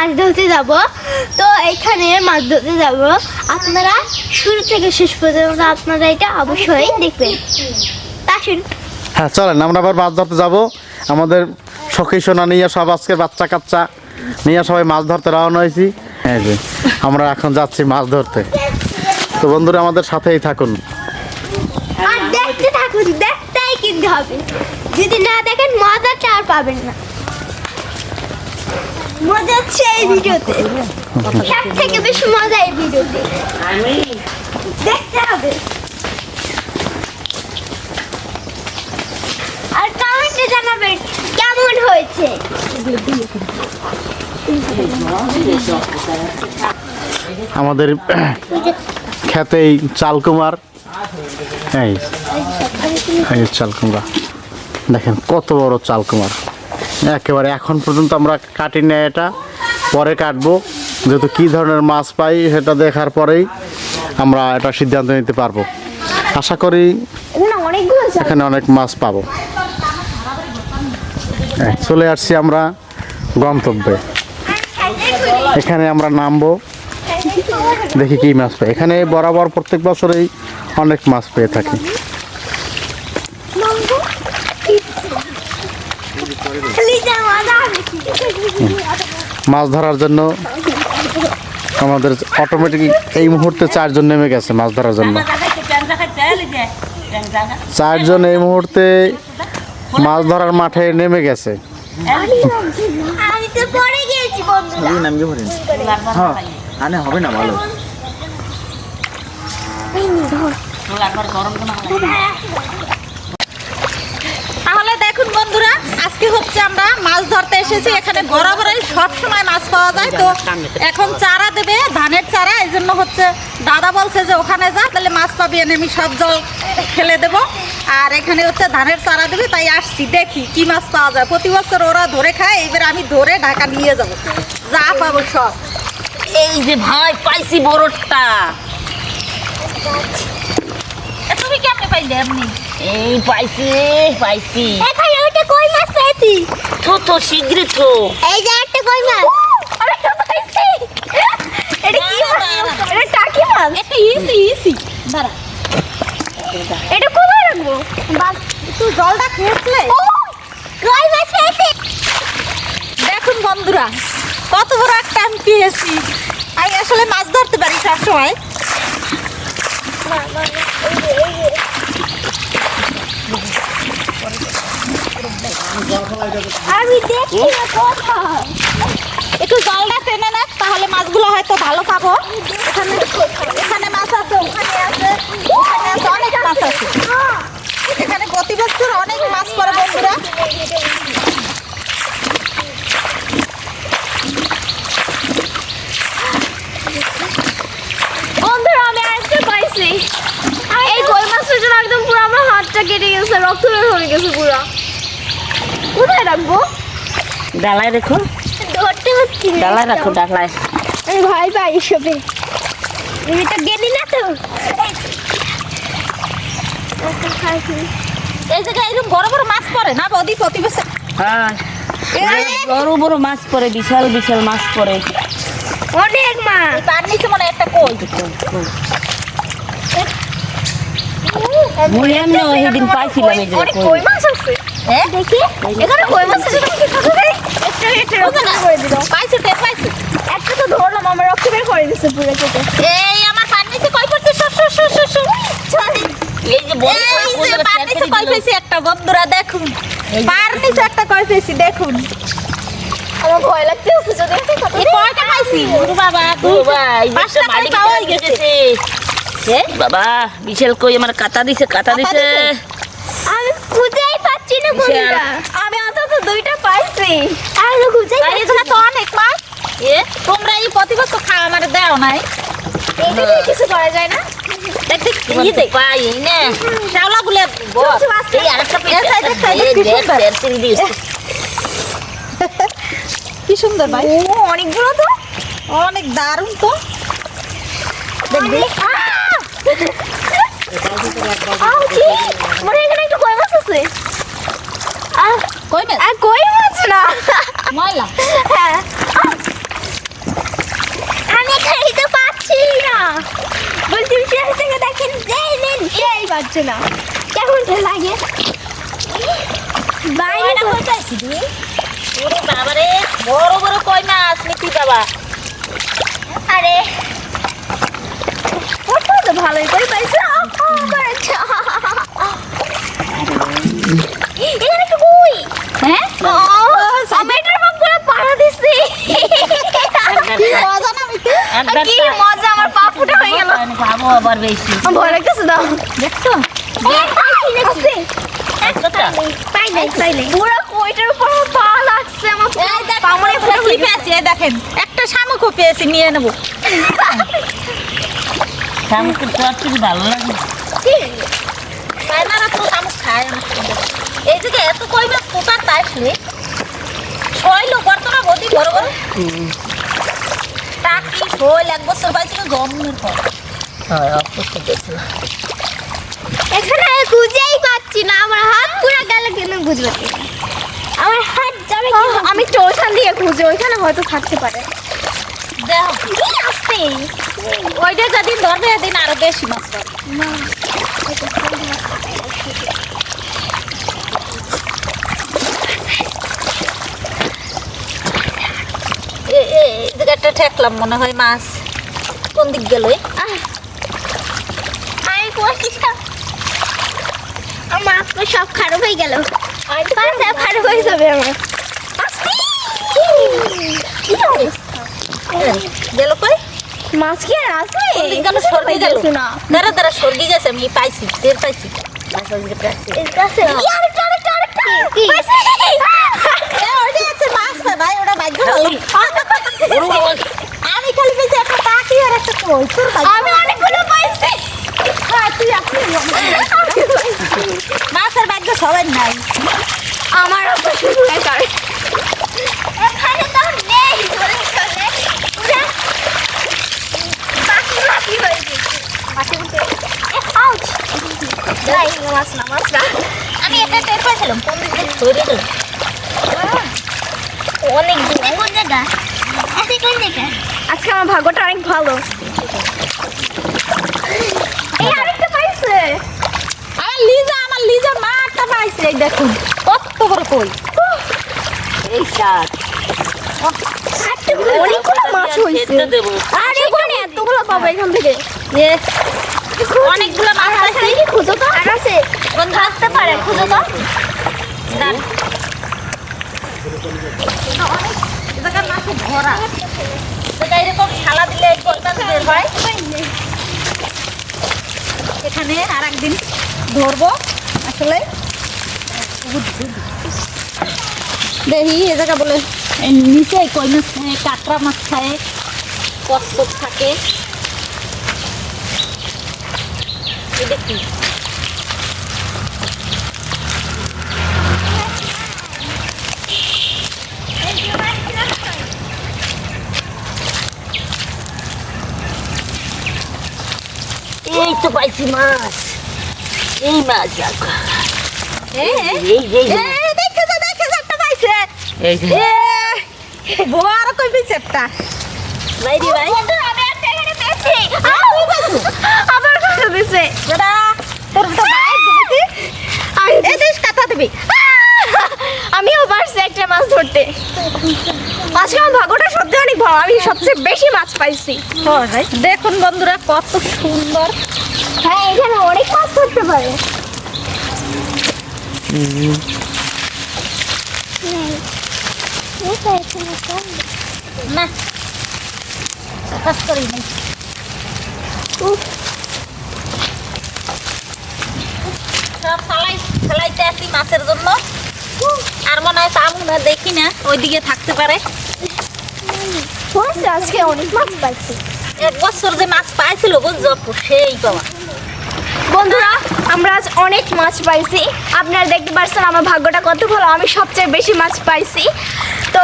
মাছ ধরতে যাব। তো এখানে মাছ ধরতে যাব। আপনারা শুরু থেকে শেষ পর্যন্ত আপনারা এটা অবশ্যই দেখবেন। আসুন। হ্যাঁ চলেন আমরা আবার মাছ ধরতে যাব। আমাদের সখী সোনা নিয়ে সব আজকে বাচ্চা কাচ্চা। নিয়ে সবাই মাছ ধরতে রওনা হয়েছি। এই যে আমরা এখন যাচ্ছি মাছ ধরতে। তো বন্ধুরা আমাদের সাথেই থাকুন। আর দেখতে থাকুন দেখতেই কিনতে হবে। যদি না দেখেন মজাটা আর পাবেন না। মজা হচ্ছে এই ভিডিওতে। সব থেকে বেশি মজা এই ভিডিওতে। দেখতে হবে। আর কমেন্টে জানাবেন কেমন হয়েছে। আমাদের খেতেই চালকুমার। এই চালকুমড়া দেখেন কত বড় চালকুমার। একেবারে এখন পর্যন্ত আমরা কাটি না এটা পরে কাটবো। যেহেতু কী ধরনের মাছ পাই সেটা দেখার পরেই আমরা এটা সিদ্ধান্ত নিতে পারব। আশা করি এখানে অনেক মাছ পাবো। চলে আসছি আমরা গন্তব্যে। এখানে আমরা নামবো। দেখি কি মাছ পাই। এখানে বরাবর প্রত্যেক বছরেই অনেক মাছ পেয়ে থাকি মাম্মু, লিজা মজা হবে কি? মাছ ধরার জন্য আমাদের অটোমেটিক এই মুহূর্তে চারজন নেমে গেছে মাছ ধরার জন্য। চারজন এই মুহূর্তে মাছ ধরার মাঠে নেমে গেছে। তাহলে দেখুন বন্ধুরা আজকে হচ্ছে আমরা মাছ ধরতে এসেছি এখানে বরাবরই সব সময় মাছ পাওয়া যায়। তো এখন চারা দেবে ধানের চারা এই জন্য হচ্ছে দাদা বলছে যে ওখানে যা তাহলে মাছ পাবি এনে আমি সব জল ফেলে দেব। আর এখানে হচ্ছে ধানের চারা দেবে তাই আসছি দেখি কি মাছ পাওয়া যায়। প্রতি বছর ওরা ধরে খায় এবার আমি ধরে ঢাকা নিয়ে যাব। যা পাবো সব। এই যে ভাই পাইছি বড়টা তুমি কেমনে পাইলে এমনি? এই পাইছি পাইছি। এখানে ওটা কই মাছ পেয়েছি? তো তো শীঘ্র তো এই যে একটা কই মাছ। আমি পাইছি। এটা কি মাছ? এটা টাকি মাছ। একটা ইসি ইসি। দাঁড়া। এটা কোথায় রাখব? বাস তুই জলটা খেয়েছিলে? ও কই মাছ পেয়েছি? দেখুন বন্ধুরা কত বড় একটা আমি পেয়েছি আমি আসলে মাছ ধরতে পারি সবসময়। আমি দেখি না একটু জলটা টেনে না তাহলে মাছগুলো হয়তো ভালো পাবো। এখানে মাছ আছে, ওখানে আছে ওখানে আছে, অনেক মাছ আছে। এখানে প্রতি বছর অনেক মাছ পড়ে বন্ধুরা। বন্ধুরা, আমি আরেকটা পাইছি। এই কই জন্য একদম পুরো আমার হাতটা কেটে গেছে, রক্ত হয়ে গেছে পুরো। কোথায় রাখব? ডালায় ধরতে পারছি ডালায় রাখো ডালায়। আমি ভয় পাই এসবে। এটা গেলি না তো। এই জায়গায় এরকম বড় বড় মাছ পড়ে না বৌদি প্রতি বছর হ্যাঁ বড় বড় মাছ পড়ে বিশাল বিশাল মাছ পড়ে। অনেক মাছ। তার নিচে মনে একটা কই? সেদিন পাইছিলাম এই যে কই। কই মাছ আছে। দেখি। এখানে কই মাছ আছে তুমি কি খাবে রে? একটা একটা রক্ত করে দিল। পাইছি টের পাইছি। একটা তো ধরলাম আমার রক্ত বের করে দিচ্ছে পুরো কেটে এই আমার পার কই পড়ছে? সর সর সর সর সর সরি এই যে বড় এই বড় যে করে পার ফের নিচে করে কই দিল। একটা? বন্ধুরা দেখুন। পার একটা কই পেয়েছি দেখুন। আমার ভয় লাগতে যদি একটা কথা এই কয়টা পাইছি? ওরে বাবা ভাই পাঁচটা গেছে। বিশাল কই আমার কাটা দিছে কাটা দিছে। আমি পাচ্ছি না কোনটা আমি অন্তত দুইটা পাইছি। আমি তো খুঁজেই আর এখানে তো অনেক মাছ এ তোমরা এই প্রতি বছর খাওয়া আমার দেও নাই। এটা দিয়ে কিছু করা যায় না। দেখ তোমার এই তো দেখ। পাই না। গুলে ছোট মাছ এই আরেকটা কি সুন্দর। কি সুন্দর ভাই। ও অনেকগুলো তো। অনেক দারুণ তো। দেখবি আউচি মনে হয় এখানে একটু কই মাছ আছে। কই মাছ কই মাছ না? হ্যাঁ। আমি খাইতে পাচ্ছি না। বলছি শেষ থেকে দেখেন এই নিন এই পাচ্ছে না। কেমন লাগে। বাইরে কোথায় ছিলি ওরে বাবারে বড় বড় কই মাছ নিতি বাবা। আরে। ওটা তো ভালোই কই পাইছো। আরে এখানে একটা কই হ্যাঁ? আমি এটার মুখ পুরো পাড়া দিছি। কি মজা না মিতি কি মজা আমার পা ফুটা হয়ে গেল। খাব আবার বেশি। ভয় লাগতেছে দাও। দেখছ? দেখেন একটা শামুকও পেয়েছি নিয়ে নেব। শামুকের ভালো লাগে এত কই মাছ কোথার তাই শুনে শৈল করতো না বদি বড় বড়। টাকি শৈল এক বছর পাইছিল জন্মের পর। এখানে খুঁজেই পাচ্ছি না আমার হাত পুরো গেল কেন বুঝবে আমার হাত যাবে আমি ওখান দিয়ে খুঁজে ওইখানে হয়তো থাকতে পারে। দেখো ওইটা যেদিন ধরবে এদিন আরও বেশি মাছ এ এ এই ঠেকলাম মনে হয় মাছ কোন দিক গেল আমি আমার আত্মা সব খারাপ হয়ে গেল। খারাপ হয়ে যাবে আমার। কি গেল কই? মাছ কি আর আছে? কোন সর্দি গেল? না। দাঁড়া দাঁড়া সর্দি গেছে আমি পাইছি টের পাইছি আরেকটা আরেকটা আরেকটা কি এ, ওইটা হচ্ছে মাছ না ভাই ওটা ভাগ্য ভালো আমি খালি পেয়েছি একটা টাকি আর একটা কই তোর আমি অনেকগুলো পাইছি। হ্যাঁ, মাছের ভাগ্য সবাই নাই। আমার এখানে তো নেই বাকি বাকি হয়ে গেছে। বাকি মাছ না মাছ না। আমি এটা টের পাইছিলাম কোন দিক দিয়ে অনেক দূর। কোন জায়গা? আজকে কোন জায়গা? আজকে আমার ভাগ্যটা অনেক ভালো। এই আরেকটা পাইছে। আমার লিজা আমার লিজা মাটা পাইছে এই দেখুন কত বড় কই। এই শাক অনেকগুলো মাছ হয়েছে খেতে দেবো। এতগুলো পাবো এখান থেকে। অনেকগুলো মাছ আছে খুঁজো তো? আর আছে। থাকতে পারে খুঁজো তো। দাঁড় এখানে মাছে ভরা। এরকম থালা দিলে বের হয়। এখানে আর একদিন ধরবো, আসলে দেখি এ জায়গা বলে নিচে কই মাছ খায় কাঁকড়া মাছ খায় কচ থাকে। এটা তো পাইছি মাছ। এই মাছ এই এই এই দেখে যা দেখে যা একটা পাইছে। এই যে। এ বড় কই পেয়েছে একটা? বাইরে ভাই আমি একটা এখানে পেয়েছি। আবার কাছে দিছে। দাদা তোর তো ভাই দেখেছি এই দেশ কথা দিবি। আমিও পারছি একটা মাছ ধরতে। আজকে আমার ভাগ্যটা সত্যি অনেক ভালো। আমি সবচেয়ে বেশি মাছ পাইছি। দেখুন বন্ধুরা কত সুন্দর হ্যাঁ এখানে অনেক পারে না মাছের জন্য আর মনে হয় না দেখি না ওইদিকে থাকতে পারে আজকে অনেক মাছ পাইছি এক বছর যে মাছ পাইছিল বুঝছ সেই পাওয়া বন্ধুরা আমরা আজ অনেক মাছ পাইছি। আপনারা দেখতে পাচ্ছেন আমার ভাগ্যটা কত ভালো আমি সবচেয়ে বেশি মাছ পাইছি। তো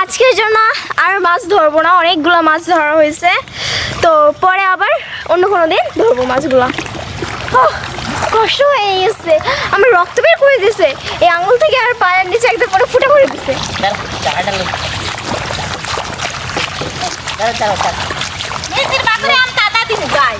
আজকের জন্য আর মাছ ধরবো না অনেকগুলো মাছ ধরা হয়েছে। তো পরে আবার অন্য কোনো দিন ধরবো মাছগুলো। কষ্ট হয়ে গেছে। আমার রক্ত বের করে দিছে। এই আঙুল থেকে আর পায়ের নিচে একদম পুরো ফুটে করে দিছে। দাঁড়া দাঁড়া দাঁড়া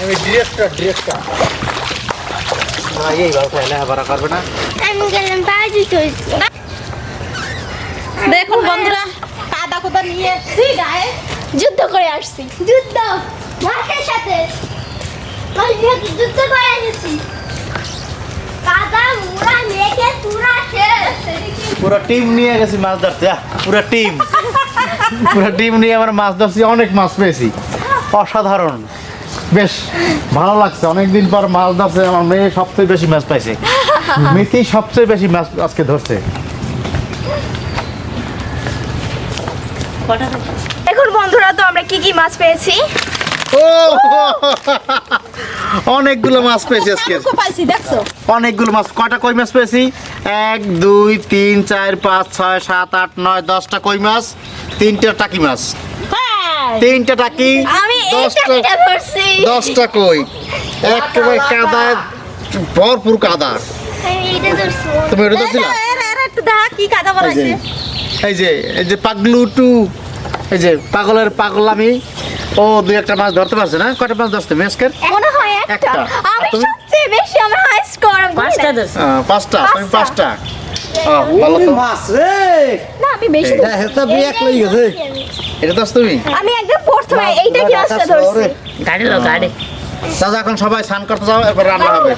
আমি ডিরেক্টর ডিরেক্টর। না এই বাবা লেখাপড়া করবে না। আমি গেলাম বাজি দেখুন বন্ধুরা কাদা কোদা নিয়ে এসছি গায়ে যুদ্ধ করে আসছি। যুদ্ধ মাছের সাথে। যুদ্ধ করে শেষ পুরো টিম নিয়ে গেছি মাছ ধরতে পুরো টিম। পুরো টিম নিয়ে আমরা মাছ ধরছি অনেক মাছ পেয়েছি। অসাধারণ। বেশ ভালো লাগছে। অনেকদিন পর মাছ ধরছে আমার মেয়ে সবচেয়ে বেশি মাছ পাইছে। মিতি সবচেয়ে বেশি মাছ আজকে ধরছে। এখন বন্ধুরা তো আমরা কি কি মাছ পেয়েছি? ও! অনেকগুলো মাছ পেয়েছি আজকে। শামুকও পাইছি দেখছ? অনেকগুলো মাছ। কয়টা কই মাছ পেয়েছি? এক দুই তিন চার পাঁচ ছয় সাত আট নয় দশটা কই মাছ তিনটা টাকি মাছ। তিনটা টাকি দশটা কই একেবারে কাদা ভরপুর কাদা এটা তুমি এটা ধরছিলা এর এর একটু দেখা কি কাদা এই যে এই যে পাগলু টু এই যে পাগলের পাগল আমি ও দুই একটা মাছ ধরতে পারছে না কয়টা মাছ ধরতে মেসকের মনে হয় একটা। আমি সবচেয়ে বেশি আমার হাই স্কোর পাঁচটা ধরছে পাঁচটা তুমি পাঁচটা। ভালো তো মাছ রে না আমি বেশি হ্যাঁ বিয়াক লই গেছে এটা ধরছ তুমি? আমি একদম প্রথমে এইটা কি মাছটা ধরছি? গাড়ি লো গাড়ি। দাদা এখন সবাই স্নান করতে যাও এবার রান্না হবে।